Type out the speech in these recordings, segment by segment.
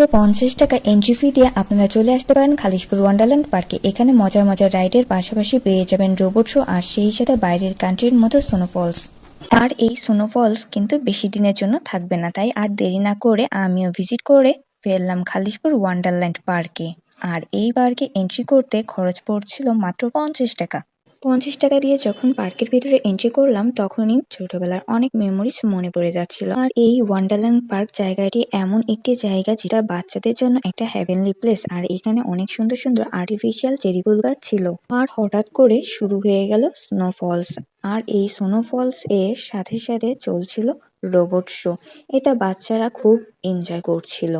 মাত্র পঞ্চাশ টাকা এন্ট্রি ফি দিয়ে আপনারা চলে আসতে পারেন খালিশপুর ওয়ান্ডারল্যান্ড পার্কে এখানে মজার মজার রাইডের পাশাপাশি পেয়ে যাবেন রোবট শো আর সেই সাথে বাইরের কান্ট্রির মতো স্নোফলস আর এই স্নোফলস কিন্তু বেশি দিনের জন্য থাকবে না, তাই আর দেরি না করে আমিও ভিজিট করে ফেললাম খালিশপুর ওয়ান্ডারল্যান্ড পার্কে আর এই পার্কে এন্ট্রি করতে খরচ পড়ছিল মাত্র পঞ্চাশ টাকা। পঞ্চাশ টাকা দিয়ে যখন পার্কের ভিতরে এন্ট্রি করলাম, তখনই ছোটবেলার অনেক মেমোরিজ মনে পড়ে যাচ্ছিল। আর এই ওয়ান্ডারল্যান্ড পার্ক জায়গাটি এমন একটি জায়গা যেটা বাচ্চাদের জন্য একটা হ্যাভেনলি প্লেস আর এখানে অনেক সুন্দর সুন্দর আর্টিফিশিয়াল চেরি ফুল গাছ ছিল। আর হঠাৎ করে শুরু হয়ে গেল স্নোফলস আর এই স্নোফলস এর সাথে সাথে চলছিল রোবট শো এটা বাচ্চারা খুব এনজয় করছিল।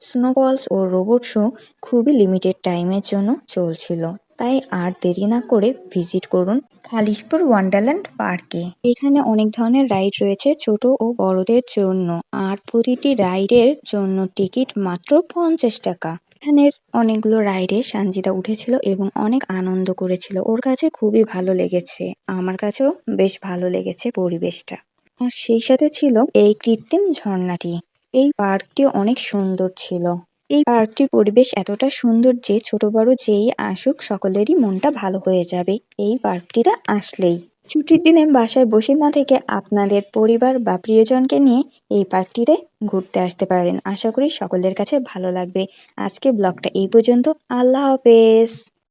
স্নোফলস ও রোবট শো খুবই লিমিটেড টাইমের জন্য চলছিল। তাই আর দেরি না করে ভিজিট করুন খালিশপুর ওয়ান্ডারল্যান্ড পার্কে। এখানে অনেক ধরনের রাইড রয়েছে ছোট ও বড়দের জন্য। আর প্রতিটি রাইডের জন্য টিকিট মাত্র পঞ্চাশ টাকা। এখানের অনেকগুলো রাইডে সানজিদা উঠেছিল এবং অনেক আনন্দ করেছিল। ওর কাছে খুবই ভালো লেগেছে। আমার কাছেও বেশ ভালো লেগেছে পরিবেশটা। আর সেই সাথে ছিল এই কৃত্রিম ঝর্ণাটি। এই পার্কটি অনেক সুন্দর ছিল। এই পার্ক টির পরিবেশ এতটা সুন্দর যে ছোট বড় যেই আসুক, সকলেরই মনটা ভালো হয়ে যাবে। এই পার্কটিতে আসলেই। ছুটির দিনে বাসায় বসে না থেকে আপনাদের পরিবার বা প্রিয়জনকে নিয়ে এই পার্কটিতে ঘুরতে আসতে পারেন। আশা করি সকলের কাছে ভালো লাগবে। আজকে ব্লগটা এই পর্যন্ত। আল্লাহ হাফেজ।